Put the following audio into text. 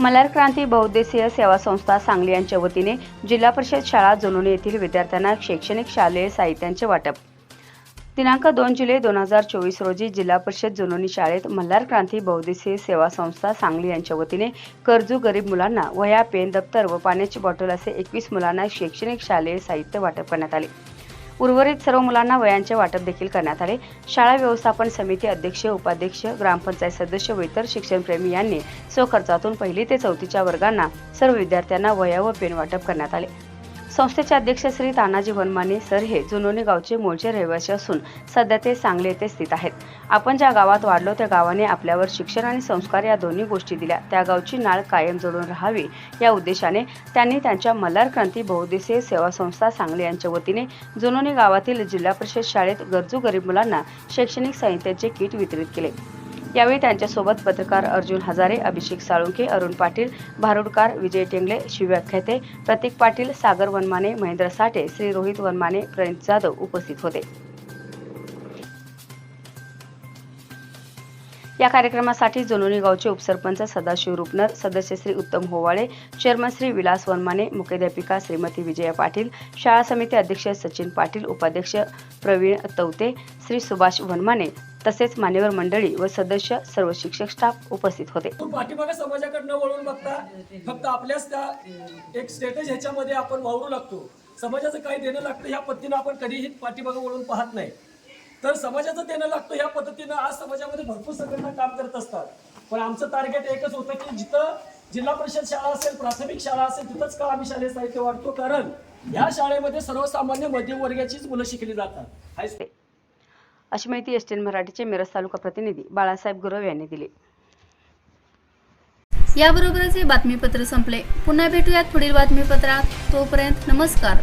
मल्हार क्रांती बहुद्देशीय सेवा संस्था सांगली यांच्या वतीने जिल्हा परिषद शाळा जोनोनी येथील विद्यार्थ्यांना शैक्षणिक शालेय साहित्यांचे वाटप. दिनांक दोन जुलै दोन हजार चोवीस रोजी जिल्हा परिषद जुनोनी शाळेत मल्हार क्रांती बहुउद्देशीय सेवा संस्था सांगली यांच्या वतीने कर्जू गरीब मुलांना वह्या पेन दप्तर व पाण्याची बॉटल असे एकवीस मुलांना शैक्षणिक शालेय साहित्य वाटप करण्यात आले. उर्वरित सर्व मुलांना वयांचे वाटप देखील करण्यात आले. शाळा व्यवस्थापन समिती अध्यक्ष उपाध्यक्ष ग्रामपंचायत सदस्य व इतर शिक्षणप्रेमी यांनी स्वखर्चातून पहिली ते चौथीच्या वर्गांना सर्व विद्यार्थ्यांना वया व पेन वाटप करण्यात आले. संस्थेचे अध्यक्ष श्री तानाजी वनमाने सर हे जुनोनी गावचे मूळचे रहिवासी असून सध्या ते सांगली येथे स्थित आहेत. आपण ज्या गावात वाढलो त्या गावाने आपल्यावर शिक्षण आणि संस्कार या दोन्ही गोष्टी दिल्या. त्या गावची नाळ कायम जोडून राहावी या उद्देशाने त्यांनी त्यांच्या मल्हार क्रांती बहुउद्देशीय सेवा संस्था सांगली यांच्या वतीने जुनोनी गावातील जिल्हा परिषद शाळेत गरजू गरीब मुलांना शैक्षणिक साहित्याचे किट वितरित केले. यावेळी त्यांच्यासोबत पत्रकार अर्जुन हजारे अभिषेक साळुंके अरुण पाटील भारुडकार विजय टेंगले शिव्या खेते प्रतीक पाटील सागर वनमाने महेंद्र साठे श्री रोहित वनमाने प्रणित जाधव उपस्थित होते. या कार्यक्रमासाठी जोनोनी गावचे उपसरपंच सदाशिव रुपनर सदस्य श्री उत्तम होवाळे चेअरमन श्री विलास वनमाने मुख्याध्यापिका श्रीमती विजया पाटील शाळा समिती अध्यक्ष सचिन पाटील उपाध्यक्ष प्रवीण तवते श्री सुभाष वनमाने तसेच मान्यवर मंडळी व सदस्य सर्व शिक्षक स्टाफ उपस्थित होते. तो पाठीमागे समाजाकडनं वळून बघता फक्त आपल्याच त्या एक स्टेटस ह्याच्यामध्ये आपण वावरू लागतो. समाजाचं काही देणं लागतं ह्या पद्धतीनं आपण कधीही पाठीमागे वळून पाहत नाही. तर समाजाचं देणं लागतं ह्या पद्धतीनं. आज समाजामध्ये भरपूर संघटना काम करत असतात. पण आमचं टार्गेट एकच होतं की जिथं जिल्हा परिषद शाळा असेल प्राथमिक शाळा असेल तिथंच का आम्ही शालेय साहित्य वाढतो? कारण ह्या शाळेमध्ये सर्वसामान्य मध्यमवर्गाचीच मुलं शिकली जातात. अशी माहिती एस टी एन मराठीचे मिरज तालुका प्रतिनिधी बाळासाहेब गुरव यांनी दिली. याबरोबरच हे बातमीपत्र संपले. पुन्हा भेटूयात पुढील बातमीपत्रात. तोपर्यंत नमस्कार.